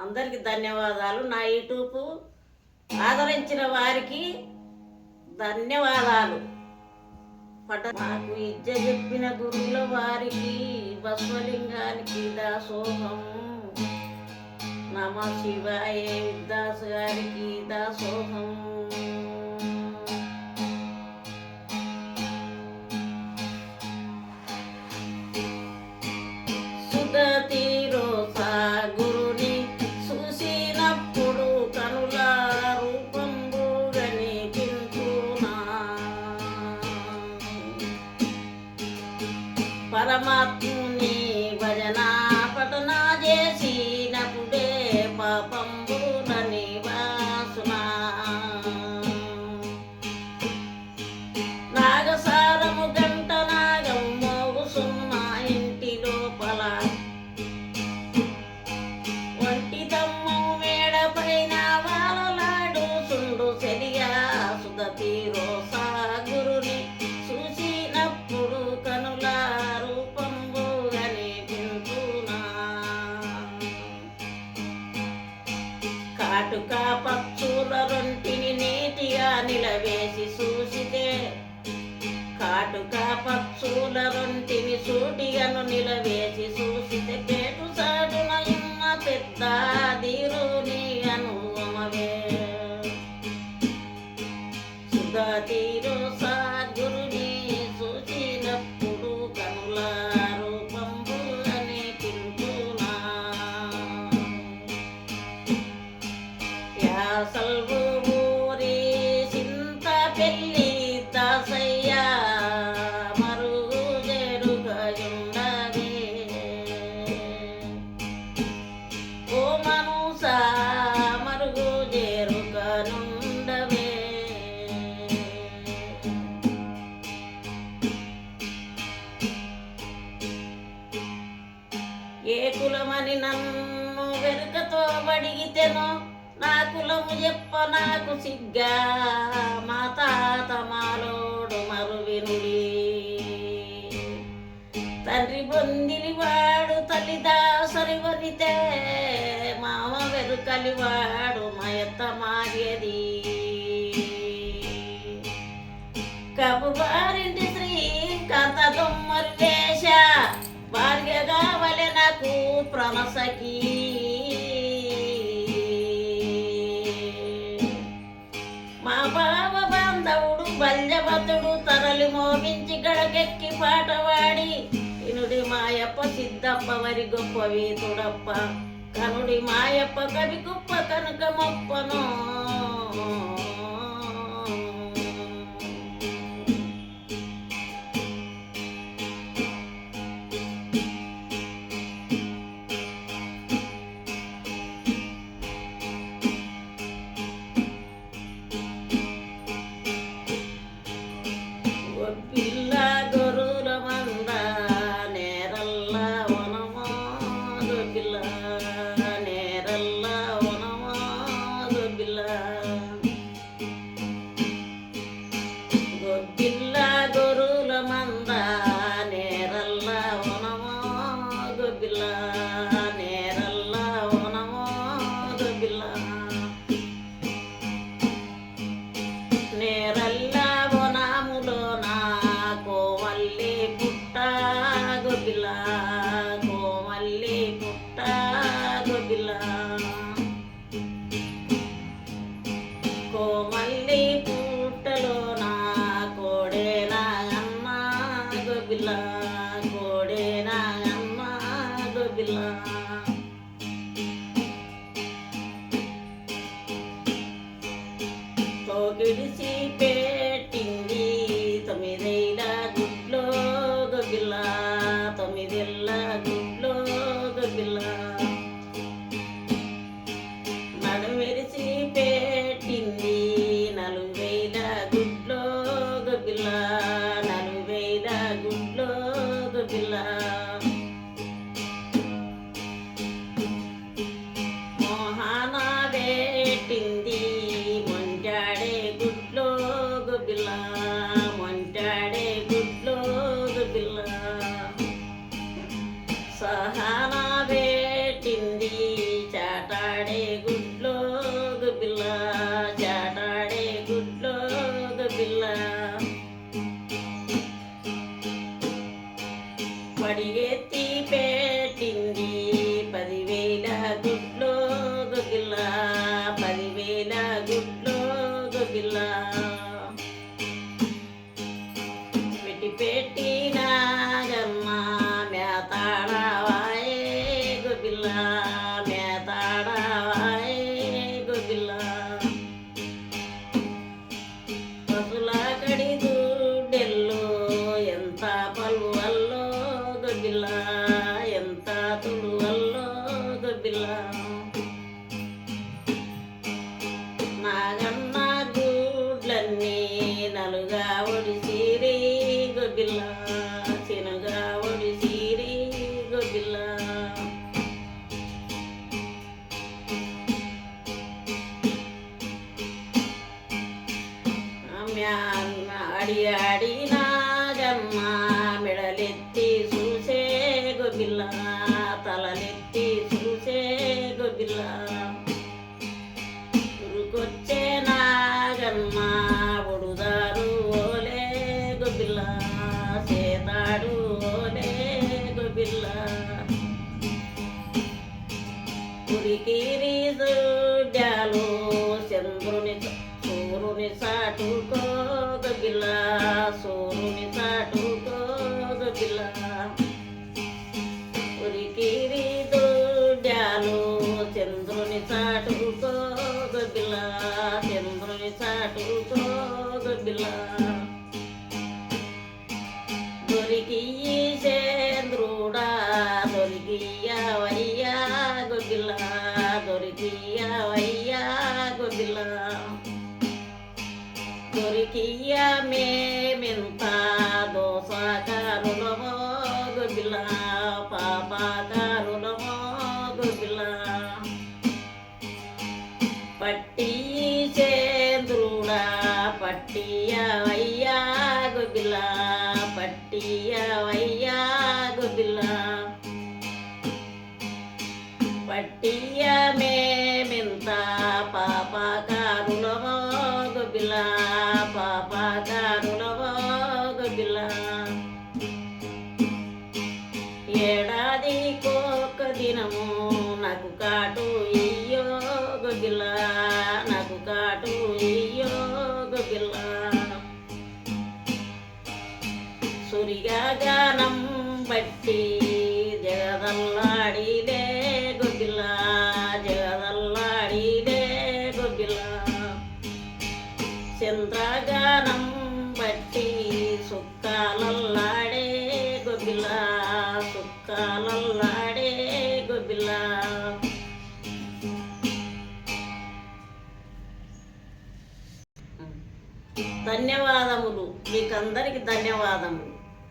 అందరికి ధన్యవాదాలు. నా యూట్యూబ్ ఆదరించిన వారికి ధన్యవాదాలు. పట నాకు విద్య చెప్పిన గురువుల వారికి బస్వలింగానికి దాసోహం. నమ శివాయ విద్యాస్ గారికి దాసోహం. కాటుక పక్షుల వంటివి సూటిగను నిలవేసి చూసితే పేటు సాటున ఉన్న పెద్ద దీరుని అనుమవే సుధా తీరు సాధురుని చూసినప్పుడు కనుల రూపంబు అని పింటునా. యాసల్వు ఊరి చింత పెళ్ళి కులము చెప్ప నాకు సిగ్గా. మా తాత మాలోడు మరువినుడి తండ్రి పొందిని వాడు తల్లి దాసరి వనితే మామ వెరుకలి వాడు మయత మాగేది కబు వారింటి శ్రీ కాంత దొమ్మరి వేష భార్య వలె నాకు మోగించి గడకెక్కి పాటవాడి. ఇనుడి మాయప్ప సిద్ధప్ప వరి గొప్ప వీతుడప్ప. కనుడి మాయప్ప కవి గొప్ప కనుక మొప్పను. గొగిల కోమల్లి పూటలో నా కోడేనా అమ్మ గొగిల కోడేనా అమ్మ గొగిలా ಮಾತಾಡೆ ಗು నాగన్న గూడ్లన్నీ నలుగా ఒడిసిరి గొబ్బిల్ల చినుగా ఒడిసిరి గొబ్బిల్ల. అడి ఆడి సూర్యుని సాటుకో గొబ్బిల్ల సూర్యుని సాటుకో గొబ్బిల్ల ఉరికిరి దుడ్డాలు చంద్రుని చాటుకో గొబ్బిల్ల చంద్రుని చాటుకో గొబ్బిల్ల దొరికి దొరికియ మేమింత దోసకారులమో గొబ్బిల్ల పాపకారులమో గొబ్బిల్ల పట్టి చంద్రుడా పట్టియవయ్యా గొబ్బిల్ల పట్టియవయ్యా గొబ్బిల్ల పట్టియ సురిగా గానం బట్టి జగదల్లాడిదే గొగిల జగదల్లాడిదే గొగిల చంద్రగానం బట్టి సుక్కాలల్లాడే గొగిల సుక్కాలల్లాడే గొగిల ధన్యవాదములు. మీకందరికి ధన్యవాదములు.